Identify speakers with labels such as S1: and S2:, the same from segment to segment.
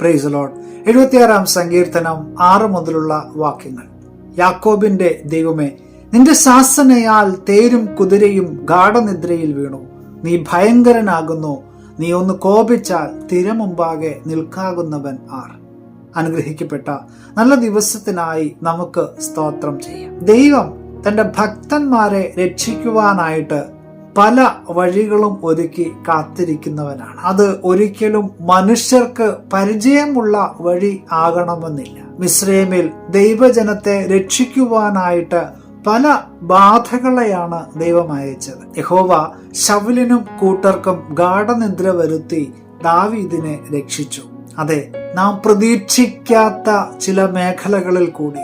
S1: Price load എഴുപത്തിയാറാം സങ്കീർത്തനം ആറ് മുതലുള്ള വാക്യങ്ങൾ. യാക്കോബിന്റെ ദൈവമേ നിന്റെ ശാസനയാൽ തേരും കുതിരയും ഗാഠനിദ്രയിൽ വീണു. നീ ഭയങ്കരനാകുന്നു. നീ ഒന്ന് കോപിച്ചാൽ തിരമുമ്പാകെ നിൽക്കാകുന്നവൻ ആർ. അനുഗ്രഹിക്കപ്പെട്ട നല്ല ദിവസത്തിനായി നമുക്ക് സ്തോത്രം ചെയ്യാം. ദൈവം തന്റെ ഭക്തന്മാരെ രക്ഷിക്കുവാനായിട്ട് പല വഴികളും ഒരുക്കി കാത്തിരിക്കുന്നവനാണ്. അത് ഒരിക്കലും മനുഷ്യർക്ക് പരിചയമുള്ള വഴി ആകണമെന്നില്ല. മിശ്രമിൽ ദൈവജനത്തെ രക്ഷിക്കുവാനായിട്ട് പല ബാധകളെയാണ് ദൈവം അയച്ചത്. യഹോവ ശവലിനും കൂട്ടർക്കും ഗാഠനിദ്ര വരുത്തി ദാവീദിനെ രക്ഷിച്ചു. അതെ നാം പ്രതീക്ഷിക്കാത്ത ചില മേഖലകളിൽ കൂടി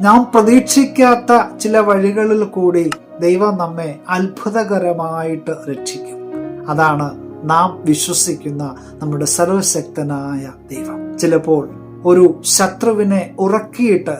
S1: നാം പ്രതീക്ഷിക്കാത്ത ചില വഴികളിൽ കൂടി ദൈവം നമ്മെ അത്ഭുതകരമായിട്ട് രക്ഷിക്കും. അതാണ് നാം വിശ്വസിക്കുന്ന നമ്മുടെ സർവശക്തനായ ദൈവം. ചിലപ്പോൾ ഒരു ശത്രുവിനെ ഉറക്കിയിട്ട്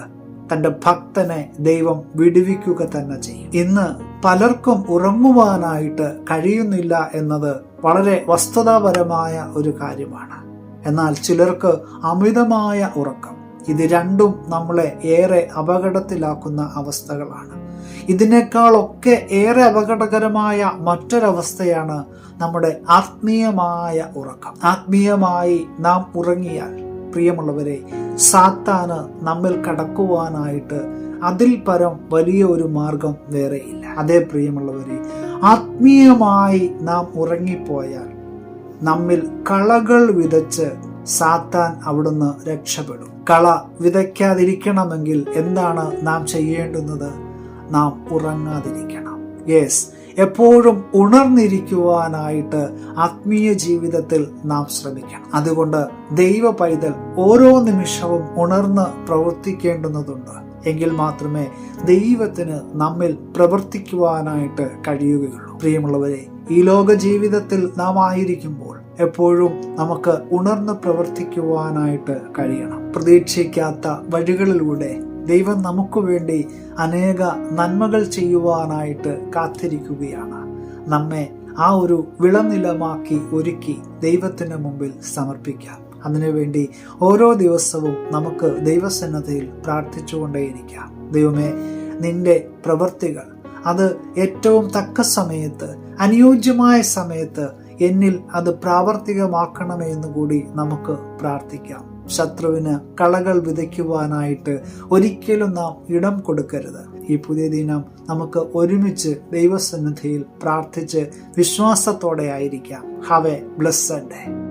S1: തന്റെ ഭക്തനെ ദൈവം വിടുവിക്കുക തന്നെ ചെയ്യും. ഇന്ന് പലർക്കും ഉറങ്ങുവാനായിട്ട് കഴിയുന്നില്ല എന്നത് വളരെ വസ്തുതാപരമായ ഒരു കാര്യമാണ്. എന്നാൽ ചിലർക്ക് അമിതമായ ഉറക്കം ഇത് രണ്ടും നമ്മളെ ഏറെ അപകടത്തിലാക്കുന്ന അവസ്ഥകളാണ്. ഇതിനേക്കാളൊക്കെ ഏറെ അപകടകരമായ മറ്റൊരവസ്ഥയാണ് നമ്മുടെ ആത്മീയമായ ഉറക്കം. ആത്മീയമായി നാം ഉറങ്ങിയാൽ പ്രിയമുള്ളവരെ സാത്താന് നമ്മിൽ കടക്കുവാനായിട്ട് അതിൽ പരം വലിയ ഒരു മാർഗം വേറെയില്ല അതേ പ്രിയമുള്ളവരെ ആത്മീയമായി നാം ഉറങ്ങിപ്പോയാൽ നമ്മിൽ കളകൾ വിതച്ച് സാത്താൻ അവിടുന്ന് രക്ഷപ്പെടും. കള വിതയ്ക്കാതിരിക്കണമെങ്കിൽ എന്താണ് നാം ചെയ്യേണ്ടുന്നത്? നാം ഉറങ്ങാതിരിക്കണം. യെസ് എപ്പോഴും ഉണർന്നിരിക്കുവാനായിട്ട് ആത്മീയ ജീവിതത്തിൽ നാം ശ്രമിക്കണം. അതുകൊണ്ട് ദൈവ പൈതൽ ഓരോ നിമിഷവും ഉണർന്ന് പ്രവർത്തിക്കേണ്ടുന്നതുണ്ട്. എങ്കിൽ മാത്രമേ ദൈവത്തിന് നമ്മിൽ പ്രവർത്തിക്കുവാനായിട്ട് കഴിയുകയുള്ളൂ. പ്രിയമുള്ളവരെ ഈ ലോക ജീവിതത്തിൽ നാം ആയിരിക്കുമ്പോൾ എപ്പോഴും നമുക്ക് ഉണർന്ന് പ്രവർത്തിക്കുവാനായിട്ട് കഴിയണം. പ്രതീക്ഷിക്കാത്ത വഴികളിലൂടെ ദൈവം നമുക്ക് വേണ്ടി അനേക നന്മകൾ ചെയ്യുവാനായിട്ട് കാത്തിരിക്കുകയാണ്. നമ്മെ ആ ഒരു വിളനിലമാക്കി ഒരുക്കി ദൈവത്തിന് മുമ്പിൽ സമർപ്പിക്കാം. അതിനുവേണ്ടി ഓരോ ദിവസവും നമുക്ക് ദൈവസന്നദ്ധയിൽ പ്രാർത്ഥിച്ചുകൊണ്ടേയിരിക്കാം. ദൈവമേ നിന്റെ പ്രവൃത്തികൾ അത് ഏറ്റവും തക്ക സമയത്ത് അനുയോജ്യമായ സമയത്ത് എന്നിൽ അത് പ്രാവർത്തികമാക്കണമേ എന്ന് കൂടി നമുക്ക് പ്രാർത്ഥിക്കാം. ശത്രുവിന് കളകൾ വിതയ്ക്കുവാനായിട്ട് ഒരിക്കലും നാം ഇടം കൊടുക്കരുത്. ഈ പുതിയ ദിനം നമുക്ക് ഒരുമിച്ച് ദൈവസന്നിധിയിൽ പ്രാർത്ഥിച്ച് വിശ്വാസത്തോടെ ആയിരിക്കാം. Have A blessed day